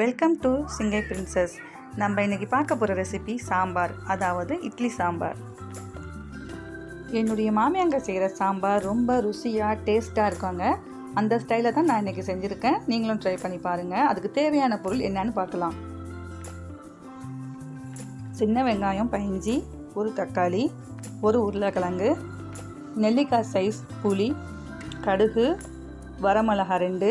Welcome to சிங்கை princess நம்ம இன்றைக்கி பார்க்க போகிற ரெசிபி சாம்பார் அதாவது இட்லி சாம்பார். என்னுடைய மாமியாங்க செய்கிற சாம்பார் ரொம்ப ருசியாக டேஸ்ட்டாக இருக்காங்க. அந்த ஸ்டைலில் தான் நான் இன்றைக்கி செஞ்சுருக்கேன். நீங்களும் ட்ரை பண்ணி பாருங்கள் அதுக்கு தேவையான பொருள் என்னன்னு பார்க்கலாம். சின்ன வெங்காயம் பயஞ்சி ஒரு தக்காளி ஒரு உருளைக்கிழங்கு நெல்லிக்காய் சைஸ் புளி கடுகு வரமிளகா ரெண்டு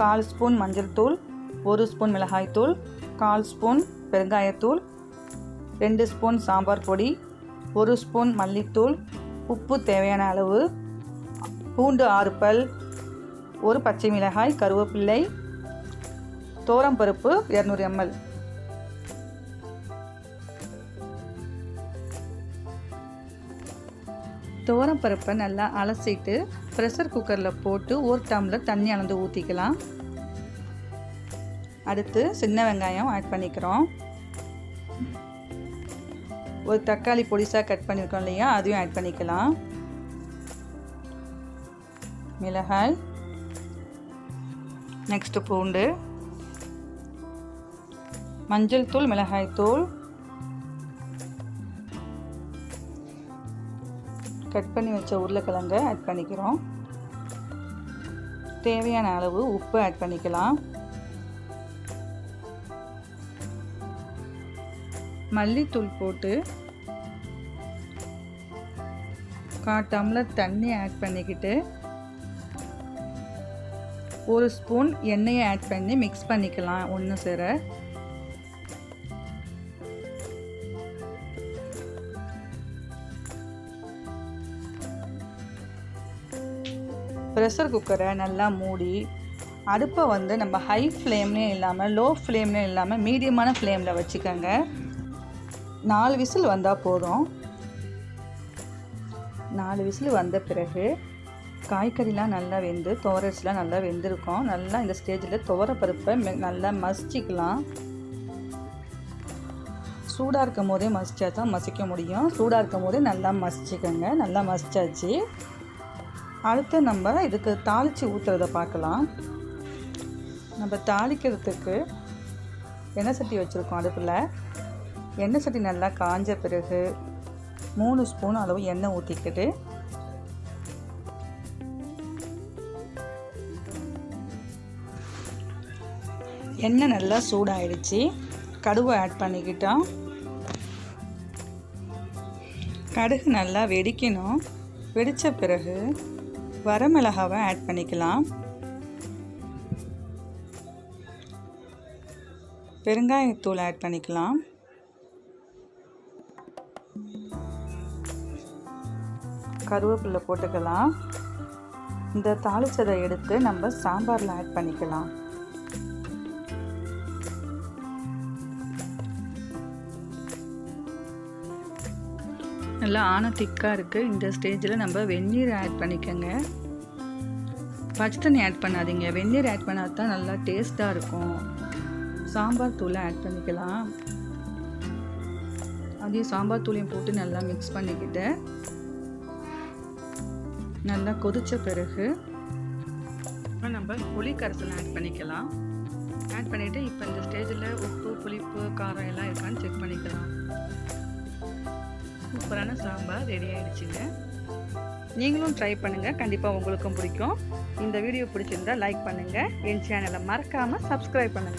கால் ஸ்பூன் மஞ்சள் தூள் ஒரு ஸ்பூன் மிளகாய்த்தூள் கால் ஸ்பூன் பெருங்காயத்தூள் ரெண்டு ஸ்பூன் சாம்பார் பொடி ஒரு ஸ்பூன் மல்லித்தூள் உப்பு தேவையான அளவு பூண்டு ஆறு பல் ஒரு பச்சை மிளகாய் கருவேப்பிள்ளை பருப்பு இரநூறு எம்எல். பருப்பை நல்லா அலசிட்டு ப்ரெஷர் குக்கரில் போட்டு ஒரு டம்ளர் தண்ணி அளந்து ஊற்றிக்கலாம் அடுத்து சின்ன வெங்காயம் ஆட் பண்ணிக்கிறோம். ஒரு தக்காளி பொடிசாக கட் பண்ணியிருக்கோம் இல்லையா? அதையும் ஆட் பண்ணிக்கலாம். மிளகாய். நெக்ஸ்ட்டு பூண்டு. மஞ்சள் தூள் மிளகாய் தூள். கட் பண்ணி வச்ச உருளைக்கிழங்க ஆட் பண்ணிக்கிறோம். தேவையான அளவு உப்பு ஆட் பண்ணிக்கலாம். மல்லித்தூள் போட்டு கா டம்ளர் தண்ணி ஆட் பண்ணிக்கிட்டு ஒரு ஸ்பூன் எண்ணெயை ஆட் பண்ணி மிக்ஸ் பண்ணிக்கலாம். ஒன்று சேர ப்ரெஷர் குக்கரை நல்லா மூடி அடுப்பை வந்து நம்ம ஹை ஃப்ளேம்லேயும் இல்லாமல் லோ ஃப்ளேம்லேயும் இல்லாமல் மீடியமான ஃப்ளேமில் வச்சுக்கோங்க. நாலு விசில் வந்தால் போதும். நாலு விசில் வந்த பிறகு காய்கறிலாம் நல்லா வெந்து துவரரிசிலாம் நல்லா வெந்திருக்கும். நல்லா இந்த ஸ்டேஜில் துவரப்பருப்பை நல்லா மசிச்சிக்கலாம். சூடாக இருக்கும் போதே மசிச்சா தான் மசிக்க முடியும். சூடாக இருக்கும் போதே நல்லா மசிச்சுக்கோங்க. நல்லா மசிச்சாச்சு. அடுத்து நம்ம இதுக்கு தாளித்து ஊற்றுறத பார்க்கலாம். நம்ம தாளிக்கிறதுக்கு எண்ணெய் சட்டி வச்சுருக்கோம் அடுப்பில். எண்ணெய் சட்டி நல்லா காஞ்ச பிறகு மூணு ஸ்பூன் அளவு எண்ணெய் ஊற்றிக்கிட்டு எண்ணெய் நல்லா சூடாயிடுச்சு. கடுவை ஆட் பண்ணிக்கிட்டோம். கடுகு நல்லா வெடிக்கணும். வெடித்த பிறகு வரமிளகாவை ஆட் பண்ணிக்கலாம். பெருங்காயத்தூள் ஆட் பண்ணிக்கலாம். கருவேப்பிலை போட்டுக்கலாம். இந்த தாளிச்சதை எடுத்து நம்ம சாம்பாரில் ஆட் பண்ணிக்கலாம். நல்லா ஆன திக்காக இருக்குது இந்த ஸ்டேஜில் நம்ம வெந்நீர் ஆட் பண்ணிக்கோங்க. பச்சை தண்ணி ஆட் பண்ணாதீங்க. வெந்நீர் ஆட் பண்ணால் தான் நல்லா டேஸ்ட்டாக இருக்கும். சாம்பார் தூளை ஆட் பண்ணிக்கலாம். அதையும் சாம்பார் தூளையும் போட்டு நல்லா மிக்ஸ் பண்ணிக்கிட்டு நல்லா கொதித்த பிறகு நம்ம புளி கரைசல் ஆட் பண்ணிக்கலாம். ஆட் பண்ணிவிட்டு இப்போ இந்த ஸ்டேஜில் உப்பு புளிப்பு காரம் எல்லாம் இருக்கான்னு செக் பண்ணிக்கலாம். சூப்பரான சாம்பார் ரெடி ஆகிடுச்சுங்க நீங்களும் ட்ரை பண்ணுங்கள் கண்டிப்பாக உங்களுக்கும் பிடிக்கும். இந்த வீடியோ பிடிச்சிருந்தா லைக் பண்ணுங்கள் என் சேனலை மறக்காமல் சப்ஸ்கிரைப் பண்ணுங்கள்